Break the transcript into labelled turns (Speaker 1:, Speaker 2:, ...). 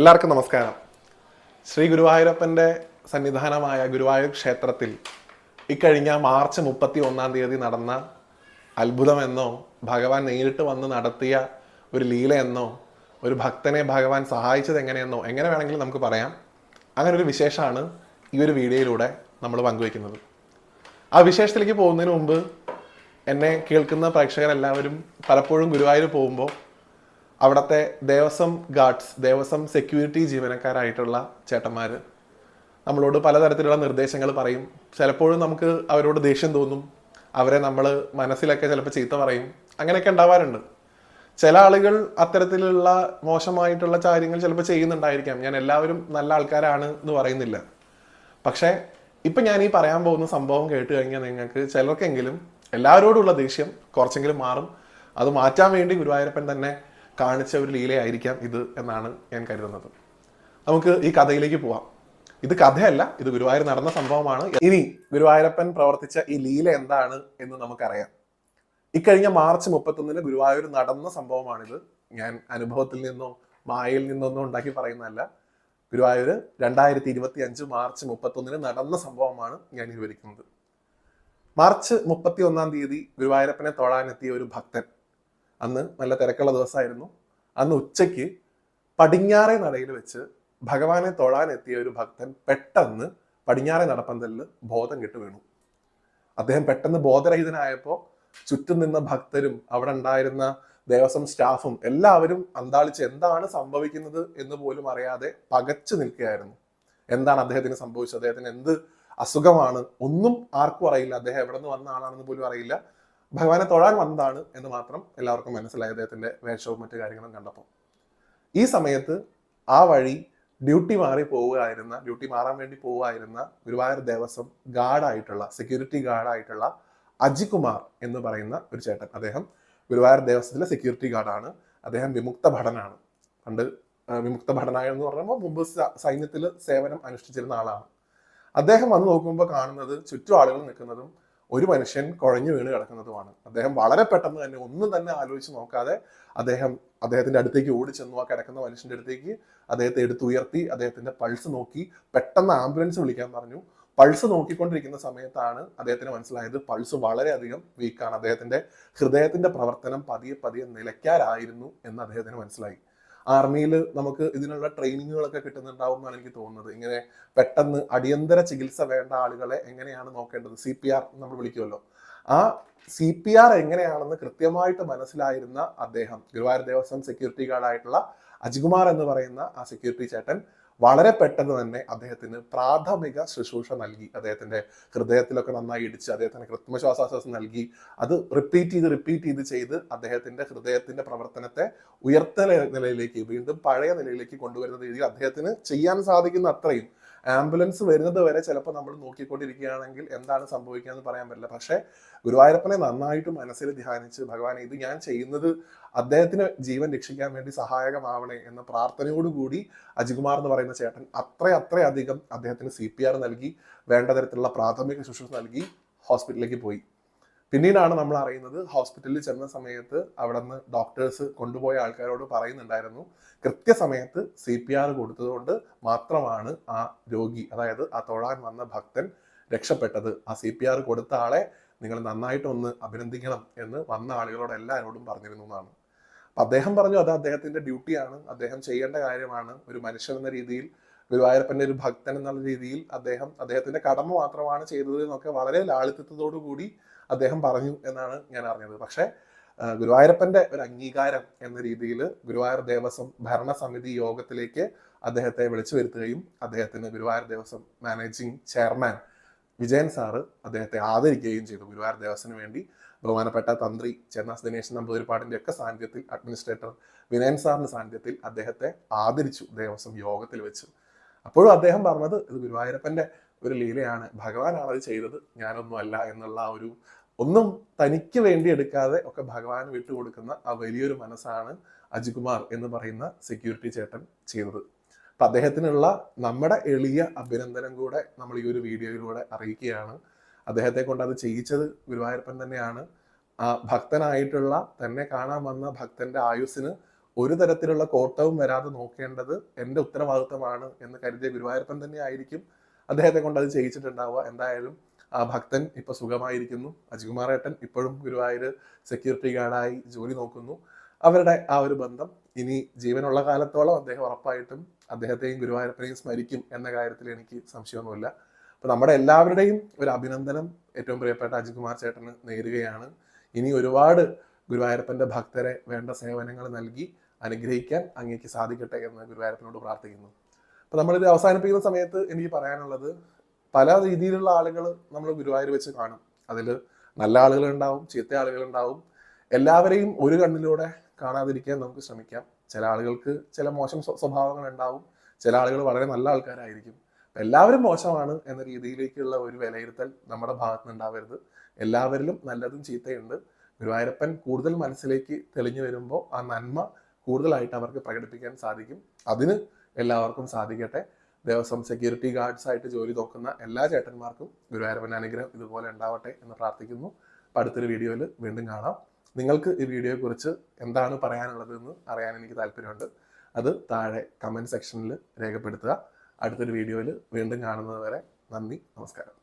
Speaker 1: എല്ലാവർക്കും നമസ്കാരം. ശ്രീ ഗുരുവായൂരപ്പന്റെ സന്നിധാനമായ ഗുരുവായൂർ ക്ഷേത്രത്തിൽ ഇക്കഴിഞ്ഞ മാർച്ച് മുപ്പത്തി ഒന്നാം തീയതി നടന്ന അത്ഭുതമെന്നോ ഭഗവാൻ നേരിട്ട് വന്ന് നടത്തിയ ഒരു ലീലയെന്നോ ഒരു ഭക്തനെ ഭഗവാൻ സഹായിച്ചത് എങ്ങനെയെന്നോ എങ്ങനെ വേണമെങ്കിലും നമുക്ക് പറയാം. അങ്ങനെ ഒരു വിശേഷമാണ് ഈ ഒരു വീഡിയോയിലൂടെ നമ്മൾ പങ്കുവയ്ക്കുന്നത്. ആ വിശേഷത്തിലേക്ക് പോകുന്നതിന് മുമ്പ് എന്നെ കേൾക്കുന്ന പ്രേക്ഷകരെല്ലാവരും പലപ്പോഴും ഗുരുവായൂർ പോകുമ്പോൾ അവിടുത്തെ ദേവസ്വം ഗാർഡ്സ് ദേവസ്വം സെക്യൂരിറ്റി ജീവനക്കാരായിട്ടുള്ള ചേട്ടന്മാർ നമ്മളോട് പലതരത്തിലുള്ള നിർദ്ദേശങ്ങൾ പറയും. ചിലപ്പോഴും നമുക്ക് അവരോട് ദേഷ്യം തോന്നും. അവരെ നമ്മൾ മനസ്സിലൊക്കെ ചിലപ്പോൾ ചീത്ത പറയും. അങ്ങനെയൊക്കെ ഉണ്ടാവാറുണ്ട്. ചില ആളുകൾ അത്തരത്തിലുള്ള മോശമായിട്ടുള്ള കാര്യങ്ങൾ ചിലപ്പോൾ ചെയ്യുന്നുണ്ടായിരിക്കാം. ഞാൻ എല്ലാവരും നല്ല ആൾക്കാരാണ് എന്ന് പറയുന്നില്ല. പക്ഷേ ഇപ്പം ഞാൻ ഈ പറയാൻ പോകുന്ന സംഭവം കേട്ട് കഴിഞ്ഞാൽ നിങ്ങൾക്ക് ചിലർക്കെങ്കിലും എല്ലാവരോടുള്ള ദേഷ്യം കുറച്ചെങ്കിലും മാറും. അത് മാറ്റാൻ വേണ്ടി ഗുരുവായൂരപ്പൻ തന്നെ കാണിച്ച ഒരു ലീലയായിരിക്കാം ഇത് എന്നാണ് ഞാൻ കരുതുന്നത്. നമുക്ക് ഈ കഥയിലേക്ക് പോവാം. ഇത് കഥയല്ല ഇത് ഗുരുവായൂർ നടന്ന സംഭവമാണ്. ഇനി ഗുരുവായൂരപ്പൻ പ്രവർത്തിച്ച ഈ ലീല എന്താണ് എന്ന് നമുക്കറിയാം. ഇക്കഴിഞ്ഞ മാർച്ച് മുപ്പത്തൊന്നിന് ഗുരുവായൂർ നടന്ന സംഭവമാണിത്. ഞാൻ അനുഭവത്തിൽ നിന്നോ മായയിൽ നിന്നൊന്നും ഉണ്ടാക്കി പറയുന്നതല്ല. ഗുരുവായൂർ രണ്ടായിരത്തി ഇരുപത്തി അഞ്ച് മാർച്ച് മുപ്പത്തൊന്നിന് നടന്ന സംഭവമാണ് ഞാൻ വിവരിക്കുന്നത്. മാർച്ച് മുപ്പത്തി ഒന്നാം തീയതി ഗുരുവായൂരപ്പനെ തൊഴാനെത്തിയ ഒരു ഭക്തൻ അന്ന് നല്ല തിരക്കുള്ള ദിവസമായിരുന്നു. അന്ന് ഉച്ചയ്ക്ക് പടിഞ്ഞാറേ നടയിൽ വെച്ച് ഭഗവാനെ തൊഴാനെത്തിയ ഒരു ഭക്തൻ പെട്ടെന്ന് പടിഞ്ഞാറേ നടപ്പന്തലിൽ ബോധം കെട്ട് വീണു. അദ്ദേഹം പെട്ടെന്ന് ബോധരഹിതനായപ്പോൾ ചുറ്റും നിന്ന ഭക്തരും അവിടെ ഉണ്ടായിരുന്ന ദേവസ്വം സ്റ്റാഫും എല്ലാവരും അന്താളിച്ച് എന്താണ് സംഭവിക്കുന്നത് എന്ന് പോലും അറിയാതെ പകച്ചു നിൽക്കുകയായിരുന്നു. എന്താണ് അദ്ദേഹത്തിന് സംഭവിച്ചത്? അദ്ദേഹത്തിന് എന്ത് അസുഖമാണ്? ഒന്നും ആർക്കും അറിയില്ല. അദ്ദേഹം എവിടെ നിന്ന് വന്ന ആളാണെന്ന് പോലും അറിയില്ല. ഭഗവാനെ തൊഴാൻ വന്നതാണ് എന്ന് മാത്രം എല്ലാവർക്കും മനസ്സിലായി അദ്ദേഹത്തിന്റെ വേഷവും മറ്റു കാര്യങ്ങളും കണ്ടപ്പോൾ. ഈ സമയത്ത് ആ വഴി ഡ്യൂട്ടി മാറി പോവുകയായിരുന്ന ഡ്യൂട്ടി മാറാൻ വേണ്ടി പോവുകയായിരുന്ന ഗുരുവായൂർ ദേവസ്വം ഗാർഡായിട്ടുള്ള സെക്യൂരിറ്റി ഗാർഡായിട്ടുള്ള അജികുമാർ എന്ന് പറയുന്ന ഒരു ചേട്ടൻ. അദ്ദേഹം ഗുരുവായൂർ ദേവസ്വത്തിലെ സെക്യൂരിറ്റി ഗാർഡാണ്. അദ്ദേഹം വിമുക്ത ഭടനാണ്. പണ്ട് വിമുക്ത ഭടനായ എന്ന് പറയുമ്പോൾ മുമ്പ് സൈന്യത്തിൽ സേവനം അനുഷ്ഠിച്ചിരുന്ന ആളാണ്. അദ്ദേഹം വന്ന് നോക്കുമ്പോൾ കാണുന്നത് ചുറ്റും ആളുകൾ നിൽക്കുന്നതും ഒരു മനുഷ്യൻ കുഴഞ്ഞു വീണ് കിടക്കുന്നതുമാണ്. അദ്ദേഹം വളരെ പെട്ടെന്ന് തന്നെ ഒന്നും തന്നെ ആലോചിച്ച് നോക്കാതെ അദ്ദേഹം അദ്ദേഹത്തിന്റെ അടുത്തേക്ക് ഓടി ചെന്നു ആ കിടക്കുന്ന മനുഷ്യന്റെ അടുത്തേക്ക് അദ്ദേഹത്തെ എടുത്തുയർത്തി അദ്ദേഹത്തിന്റെ പൾസ് നോക്കി. പെട്ടെന്ന് ആംബുലൻസ് വിളിക്കാൻ പറഞ്ഞു. പൾസ് നോക്കിക്കൊണ്ടിരിക്കുന്ന സമയത്താണ് അദ്ദേഹത്തിന് മനസ്സിലായത് പൾസ് വളരെയധികം വീക്കാണ് അദ്ദേഹത്തിന്റെ ഹൃദയത്തിന്റെ പ്രവർത്തനം പതിയെ പതിയെ നിലയ്ക്കാറായിരുന്നു എന്ന് അദ്ദേഹത്തിന് മനസ്സിലായി. ആർമിയിൽ നമുക്ക് ഇതിനുള്ള ട്രെയിനിങ്ങുകളൊക്കെ കിട്ടുന്നുണ്ടാവും എന്നാണ് എനിക്ക് തോന്നുന്നത്. ഇങ്ങനെ പെട്ടെന്ന് അടിയന്തര ചികിത്സ വേണ്ട ആളുകളെ എങ്ങനെയാണ് നോക്കേണ്ടത്? സി പി ആർ നമ്മൾ വിളിക്കുമല്ലോ. ആ സി പി ആർ എങ്ങനെയാണെന്ന് കൃത്യമായിട്ട് മനസ്സിലായിരുന്ന അദ്ദേഹം ഗുരുവായൂർ ദേവസ്വം സെക്യൂരിറ്റി ഗാർഡായിട്ടുള്ള അജികുമാർ എന്ന് പറയുന്ന ആ സെക്യൂരിറ്റി ചേട്ടൻ വളരെ പെട്ടെന്ന് തന്നെ അദ്ദേഹത്തിന് പ്രാഥമിക ശുശ്രൂഷ നൽകി. അദ്ദേഹത്തിന്റെ ഹൃദയത്തിലൊക്കെ നന്നായി ഇടിച്ച് അദ്ദേഹത്തിന് കൃത്രിമ ശ്വാസോച്ഛ്വാസം നൽകി. അത് റിപ്പീറ്റ് ചെയ്ത് റിപ്പീറ്റ് ചെയ്ത് ചെയ്ത് അദ്ദേഹത്തിന്റെ ഹൃദയത്തിന്റെ പ്രവർത്തനത്തെ ഉയർത്ത നിലയിലേക്ക് വീണ്ടും പഴയ നിലയിലേക്ക് കൊണ്ടുവരുന്ന രീതിയിൽ അദ്ദേഹത്തിന് ചെയ്യാൻ സാധിക്കുന്ന അത്രയും ആംബുലൻസ് വരുന്നത് വരെ ചിലപ്പോൾ നമ്മൾ നോക്കിക്കൊണ്ടിരിക്കുകയാണെങ്കിൽ എന്താണ് സംഭവിക്കുക എന്ന് പറയാൻ പറ്റില്ല. പക്ഷേ ഗുരുവായൂരപ്പനെ നന്നായിട്ട് മനസ്സിൽ ധ്യാനിച്ച് ഭഗവാൻ ഇത് ഞാൻ ചെയ്യുന്നത് അദ്ദേഹത്തിന് ജീവൻ രക്ഷിക്കാൻ വേണ്ടി സഹായകമാവണേ എന്ന പ്രാർത്ഥനയോടുകൂടി അജികുമാർ എന്ന് പറയുന്ന ചേട്ടൻ അത്ര അത്രയധികം അദ്ദേഹത്തിന് സി പി ആർ നൽകി വേണ്ട തരത്തിലുള്ള പ്രാഥമിക ശുശ്രൂഷ നൽകി ഹോസ്പിറ്റലിലേക്ക് പോയി. പിന്നീടാണ് നമ്മൾ അറിയുന്നത് ഹോസ്പിറ്റലിൽ ചെന്ന സമയത്ത് അവിടെ നിന്ന് ഡോക്ടേഴ്സ് കൊണ്ടുപോയ ആൾക്കാരോട് പറയുന്നുണ്ടായിരുന്നു കൃത്യസമയത്ത് സി പി ആർ കൊടുത്തതുകൊണ്ട് മാത്രമാണ് ആ രോഗി അതായത് ആ തൊഴാൻ വന്ന ഭക്തൻ രക്ഷപ്പെട്ടത്. ആ സി പി ആർ കൊടുത്ത ആളെ നിങ്ങൾ നന്നായിട്ടൊന്ന് അഭിനന്ദിക്കണം എന്ന് വന്ന ആളുകളോട് എല്ലാവരോടും പറഞ്ഞിരുന്നു എന്നാണ്. അപ്പൊ അദ്ദേഹം പറഞ്ഞു അത് അദ്ദേഹത്തിന്റെ ഡ്യൂട്ടിയാണ് അദ്ദേഹം ചെയ്യേണ്ട കാര്യമാണ്. ഒരു മനുഷ്യൻ എന്ന രീതിയിൽ ഗുരുവായൂരപ്പന്റെ ഒരു ഭക്തൻ എന്നുള്ള രീതിയിൽ അദ്ദേഹം അദ്ദേഹത്തിന്റെ കടമ മാത്രമാണ് ചെയ്തത് എന്നൊക്കെ വളരെ ലാളിത്യത്തോടു കൂടി അദ്ദേഹം പറഞ്ഞു എന്നാണ് ഞാൻ അറിഞ്ഞത്. പക്ഷേ ഗുരുവായൂരപ്പന്റെ ഒരു അംഗീകാരം എന്ന രീതിയിൽ ഗുരുവായൂർ ദേവസ്വം ഭരണസമിതി യോഗത്തിലേക്ക് അദ്ദേഹത്തെ വിളിച്ചു വരുത്തുകയും അദ്ദേഹത്തിന് Guruvayur Devaswom managing chairman Vijayan sir അദ്ദേഹത്തെ ആദരിക്കുകയും ചെയ്തു ഗുരുവായൂർ ദേവസ്വത്തിന് വേണ്ടി. ബഹുമാനപ്പെട്ട തന്ത്രി ചെന്നാസ് ദിനേശൻ നമ്പൂതിരിപ്പാടിന്റെ ഒക്കെ സാന്നിധ്യത്തിൽ അഡ്മിനിസ്ട്രേറ്റർ വിനയൻ സാറിന്റെ സാന്നിധ്യത്തിൽ അദ്ദേഹത്തെ ആദരിച്ചു ദേവസ്വം യോഗത്തിൽ വെച്ച്. അപ്പോഴും അദ്ദേഹം പറഞ്ഞത് ഇത് ഗുരുവായൂരപ്പന്റെ ഒരു ലീലയാണ്. ഭഗവാനാണ് അത് ചെയ്തത് ഞാനൊന്നും അല്ല എന്നുള്ള ഒരു ഒന്നും തനിക്ക് വേണ്ടി എടുക്കാതെ ഒക്കെ ഭഗവാൻ വിട്ടുകൊടുക്കുന്ന ആ വലിയൊരു മനസ്സാണ് അജികുമാർ എന്ന് പറയുന്ന സെക്യൂരിറ്റി ചേട്ടൻ ചെയ്തത്. അപ്പൊ അദ്ദേഹത്തിനുള്ള നമ്മുടെ എളിയ അഭിനന്ദനം കൂടെ നമ്മൾ ഈ ഒരു വീഡിയോയിലൂടെ അറിയിക്കുകയാണ്. അദ്ദേഹത്തെ കൊണ്ട് അത് ചെയ്യിച്ചത് ഗുരുവായൂരപ്പൻ തന്നെയാണ്. ആ ഭക്തനായിട്ടുള്ള തന്നെ കാണാൻ വന്ന ഭക്തന്റെ ആയുസ്സിന് ഒരു തരത്തിലുള്ള കോട്ടവും വരാതെ നോക്കേണ്ടത് എന്റെ ഉത്തരവാദിത്തമാണ് എന്ന് കരുതിയ ഗുരുവായൂരപ്പൻ തന്നെ ആയിരിക്കും. അദ്ദേഹത്തെ കൊണ്ട് അത് ചെയ്യിച്ചിട്ടുണ്ടാവുക. എന്തായാലും ആ ഭക്തൻ ഇപ്പൊ സുഖമായിരിക്കുന്നു. അജികുമാർ ഏട്ടൻ ഇപ്പോഴും ഗുരുവായൂർ സെക്യൂരിറ്റി ഗാർഡായി ജോലി നോക്കുന്നു. അവരുടെ ആ ഒരു ബന്ധം ഇനി ജീവനുള്ള കാലത്തോളം അദ്ദേഹം ഉറപ്പായിട്ടും അദ്ദേഹത്തെയും ഗുരുവായൂരപ്പനെയും സ്മരിക്കും എന്ന കാര്യത്തിൽ എനിക്ക് സംശയമൊന്നുമില്ല. അപ്പൊ നമ്മുടെ എല്ലാവരുടെയും ഒരു അഭിനന്ദനം ഏറ്റവും പ്രിയപ്പെട്ട അജികുമാർ ചേട്ടന് നേരുകയാണ്. ഇനി ഒരുപാട് ഗുരുവായൂരപ്പന്റെ ഭക്തരെ വേണ്ട സേവനങ്ങൾ നൽകി അനുഗ്രഹിക്കാൻ അങ്ങേക്ക് സാധിക്കട്ടെ എന്ന് ഗുരുവായൂരപ്പനോട് പ്രാർത്ഥിക്കുന്നു. അപ്പൊ നമ്മളിത് അവസാനിപ്പിക്കുന്ന സമയത്ത് എനിക്ക് പറയാനുള്ളത് പല രീതിയിലുള്ള ആളുകൾ നമ്മൾ ഗുരുവായൂർ വെച്ച് കാണും. അതിൽ നല്ല ആളുകൾ ഉണ്ടാവും ചീത്ത ആളുകൾ ഉണ്ടാവും എല്ലാവരെയും ഒരു കണ്ണിലൂടെ കാണാതിരിക്കാൻ നമുക്ക് ശ്രമിക്കാം. ചില ആളുകൾക്ക് ചില മോശം സ്വഭാവങ്ങൾ ഉണ്ടാവും ചില ആളുകൾ വളരെ നല്ല ആൾക്കാരായിരിക്കും. എല്ലാവരും മോശമാണ് എന്ന രീതിയിലേക്കുള്ള ഒരു വിലയിരുത്തൽ നമ്മുടെ ഭാഗത്ത് ഉണ്ടാവരുത്. എല്ലാവരിലും നല്ലതും ചീത്തയുണ്ട്. ഗുരുവായൂരപ്പൻ കൂടുതൽ മനസ്സിലേക്ക് തെളിഞ്ഞു വരുമ്പോൾ ആ നന്മ കൂടുതലായിട്ട് അവർക്ക് പ്രകടിപ്പിക്കാൻ സാധിക്കും. അതിന് എല്ലാവർക്കും സാധിക്കട്ടെ. ദേവസ്വം സെക്യൂരിറ്റി ഗാർഡ്സ് ആയിട്ട് ജോലി നോക്കുന്ന എല്ലാ ചേട്ടന്മാർക്കും ഗുരുവായൂരപ്പന്റെ അനുഗ്രഹം ഇതുപോലെ ഉണ്ടാവട്ടെ എന്ന് പ്രാർത്ഥിക്കുന്നു. അടുത്തൊരു വീഡിയോയിൽ വീണ്ടും കാണാം. നിങ്ങൾക്ക് ഈ വീഡിയോയെക്കുറിച്ച് എന്താണ് പറയാനുള്ളതെന്ന് അറിയാൻ എനിക്ക് താല്പര്യമുണ്ട്. അത് താഴെ കമന്റ് സെക്ഷനിൽ രേഖപ്പെടുത്തുക. അടുത്തൊരു വീഡിയോയിൽ വീണ്ടും കാണുന്നത് വരെ നന്ദി നമസ്കാരം.